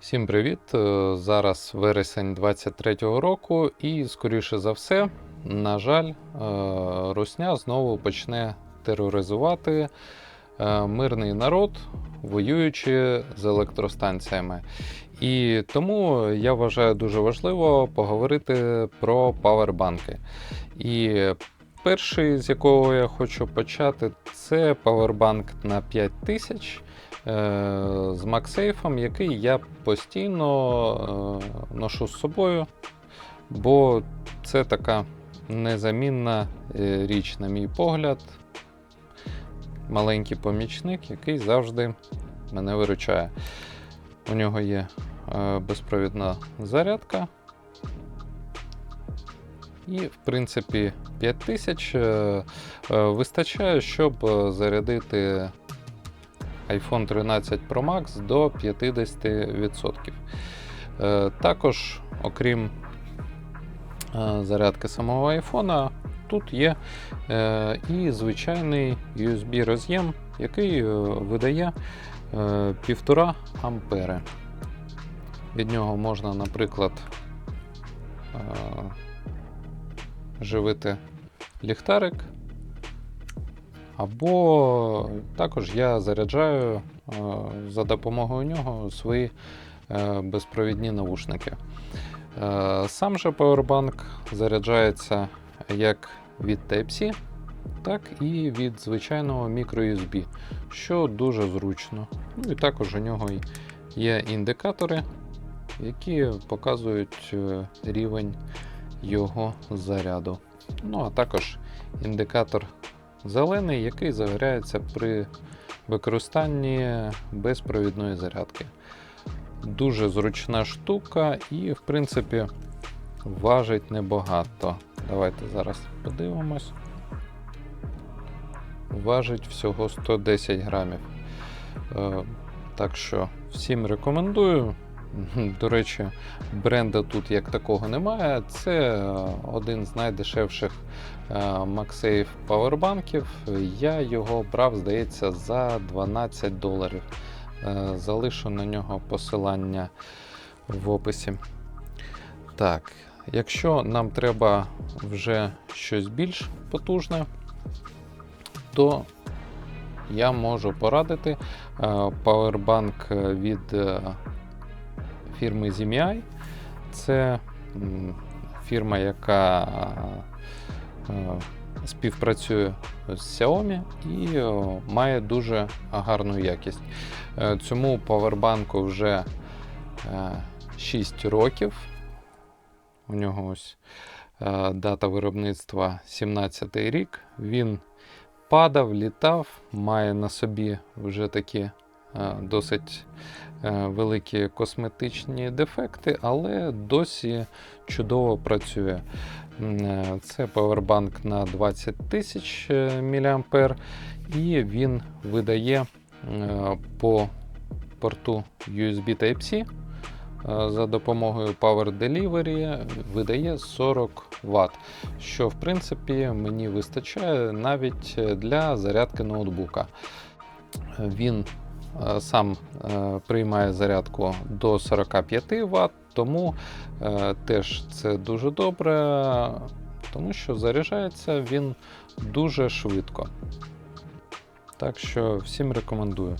Всім привіт! Е, Зараз вересень 23-го року, і, скоріше за все, на жаль, е, Русня знову почне тероризувати е, мирний народ, воюючи з електростанціями. І тому я вважаю дуже важливо поговорити про павербанки. І перший, з якого я хочу почати, це павербанк на 5000 е, з MagSafe, який я постійно е, ношу з собою, бо це така незамінна е, річ, на мій погляд. Маленький помічник, який завжди мене виручає. У нього є е, безпровідна зарядка. І, в принципі, 5000 е, е, вистачає, щоб е, зарядити iPhone 13 Pro Max до 50%. Е, Також, окрім е, зарядки самого iPhone, тут є е, і звичайний USB роз'єм, який видає е, 1,5 ампери. Від нього можна, наприклад, живити ліхтарик. Або також я заряджаю е, за допомогою нього свої е, безпровідні навушники. Е, Сам же Powerbank заряджається як від Type-C, так і від звичайного microUSB, що дуже зручно. Ну і також у нього є індикатори, які показують рівень його заряду. Ну а також індикатор зелений, який загоряється при використанні безпровідної зарядки. Дуже зручна штука і, в принципі, важить небагато. Давайте зараз подивимось. Важить всього 110 грамів. Е, Так що всім рекомендую. До речі, бренда тут як такого немає. Це е, один з найдешевших е, MagSafe павербанків. Я його брав, здається, за 12 доларів. Е, Залишу на нього посилання в описі. Так, якщо нам треба вже щось більш потужне, то я можу порадити павербанк від фірми ZMI. Це фірма, яка е, співпрацює з Xiaomi і має дуже гарну якість. Е, Цьому павербанку вже е, 6 років. У нього ось е, дата виробництва 17 й рік. Він падав, літав, має на собі вже такі е, досить е, великі косметичні дефекти, але досі чудово працює. Е, Це павербанк на 20 тисяч мА, і він видає е, по порту USB Type-C е, за допомогою Power Delivery видає 40 Вт, що в принципі мені вистачає навіть для зарядки ноутбука. Він е, сам е, приймає зарядку до 45 Вт, тому е, теж це дуже добре, тому що заряджається він дуже швидко. Так що всім рекомендую.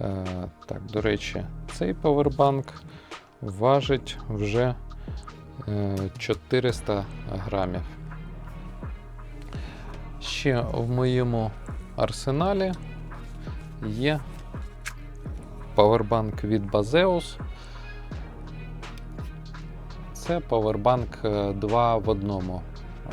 Е, Так, до речі, цей павербанк важить вже е, 400 грамів. Ще в моєму арсеналі є павербанк від Bazeus. Це павербанк 2 в одному. Е,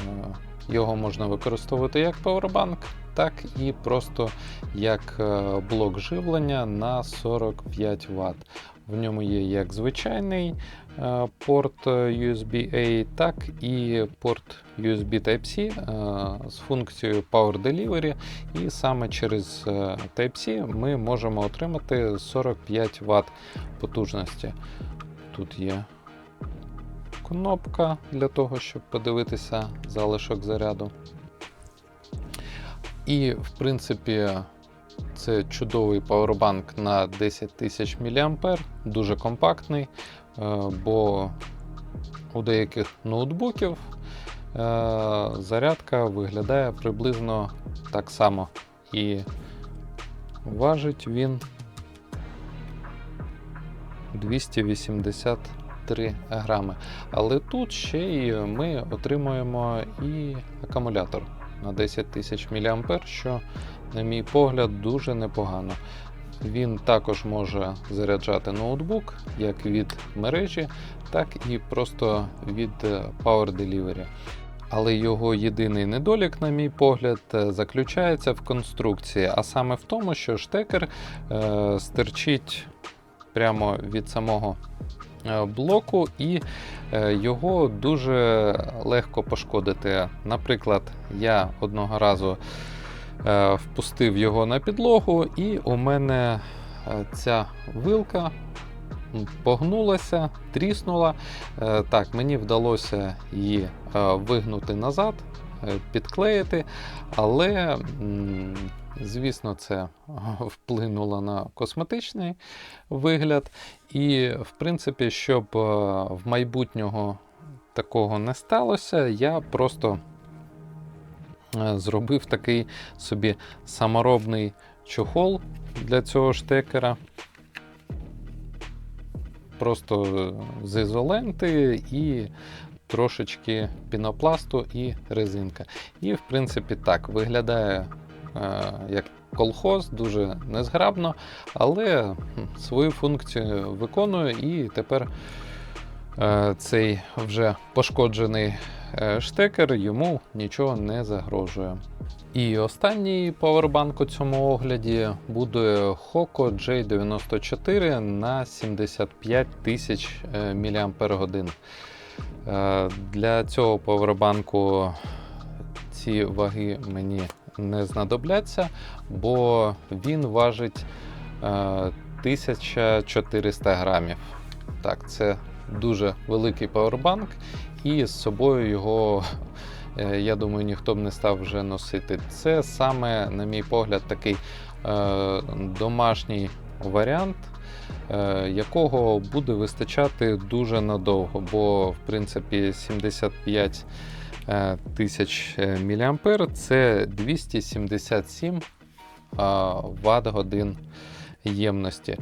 Його можна використовувати як павербанк, так і просто як е, блок живлення на 45 Вт. В ньому є як звичайний е, порт е, USB-A, так і порт USB Type-C е, з функцією Power Delivery. І саме через Type-C ми можемо отримати 45 Вт потужності. Тут є кнопка для того, щоб подивитися залишок заряду. І, в принципі, Це чудовий павербанк на 10 тисяч мА, дуже компактний, е, бо у деяких ноутбуків е, зарядка виглядає приблизно так само. І важить він 283 грами. Але тут ще й ми отримуємо і акумулятор на 10 тисяч мА, що, на мій погляд, дуже непогано. Він також може заряджати ноутбук як від мережі, так і просто від е, Power Delivery. Але його єдиний недолік, на мій погляд, е, заключається в конструкції, а саме в тому, що штекер е, стирчить прямо від самого е, блоку, і його дуже легко пошкодити. Наприклад, я одного разу впустив його на підлогу, і у мене е, ця вилка погнулася, тріснула. Е, Так, мені вдалося її е, вигнути назад, е, підклеїти, але, звісно, це вплинуло на косметичний вигляд. І, в принципі, щоб е, в майбутнього такого не сталося, я просто е, зробив такий собі саморобний чохол для цього штекера. Просто е, з ізоленти і трошечки пінопласту і резинка. І, в принципі, так, виглядає е, як колхоз, дуже незграбно, але свою функцію виконує і тепер е, цей вже пошкоджений е, штекер йому нічого не загрожує. І останній павербанк у цьому огляді буде Hoco J94 на 75 тисяч е, мАч. Е, Для цього павербанку ці ваги мені не знадобляться, бо він важить е, 1400 грамів. Так, це дуже великий павербанк, і з собою його, е, я думаю, ніхто б не став вже носити. Це саме, на мій погляд, такий е, домашній варіант, е, якого буде вистачати дуже надовго, бо в принципі 75 е, тисяч мА це 277 Вт годин ємності,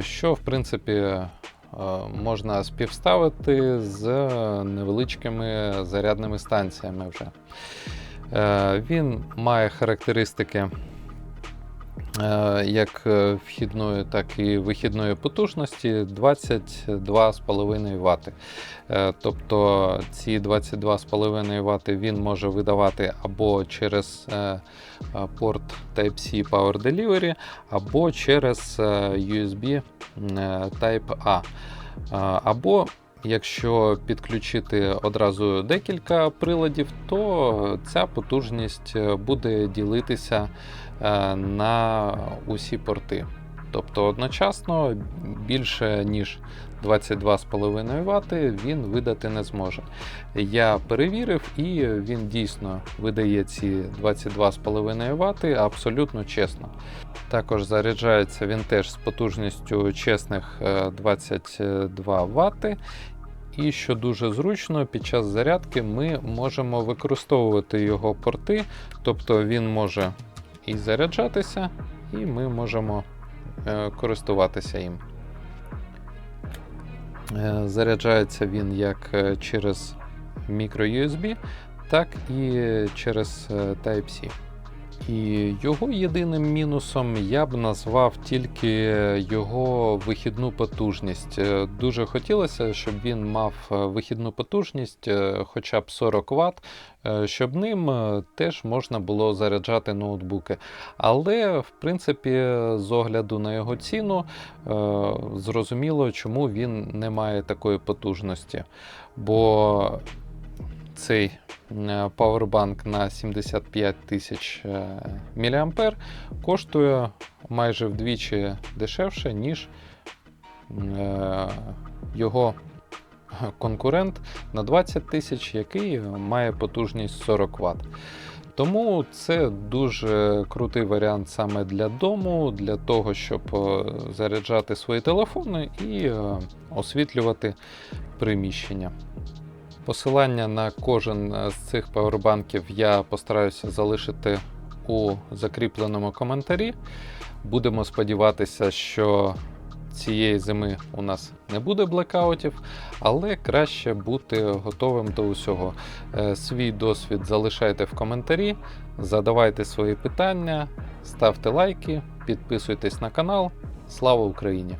що в принципі можна співставити з невеличкими зарядними станціями вже. Е, Він має характеристики е, як е, вхідної, так і вихідної потужності 22,5 Вт. Е, Тобто ці 22,5 Вт він може видавати або через е, е, порт Type-C Power Delivery, або через е, USB е, Type-A. Е, Або Якщо підключити одразу декілька приладів, то ця потужність е, буде ділитися е, на усі порти. Тобто одночасно більше ніж 22,5 Вт він видати не зможе. Я перевірив, і він дійсно видає ці 22,5 Вт абсолютно чесно. Також заряджається він теж з потужністю чесних е, 22 Вт. І що дуже зручно, під час зарядки ми можемо використовувати його порти, тобто він може і заряджатися, і ми можемо е, користуватися їм. Е, Заряджається він як через Micro USB, так і через е, Type-C. І його єдиним мінусом я б назвав тільки його вихідну потужність. Е, Дуже хотілося, щоб він мав е, вихідну потужність е, хоча б 40 Вт, щоб ним теж можна було заряджати ноутбуки. Але, в принципі, з огляду на його ціну, зрозуміло, чому він не має такої потужності. Бо цей е, павербанк на 75 тисяч е, мА коштує майже вдвічі дешевше, ніж е, його конкурент на 20 тисяч, який має потужність 40 Вт. Тому це дуже крутий варіант саме для дому, для того, щоб е, заряджати свої телефони і е, освітлювати приміщення. Посилання на кожен е, з цих павербанків я постараюся залишити у закріпленому коментарі. Будемо сподіватися, що цієї зими у нас не буде блекаутів, але краще бути готовим до усього. Е, Свій досвід залишайте в коментарі, задавайте свої питання, ставте лайки, підписуйтесь на канал. Слава Україні!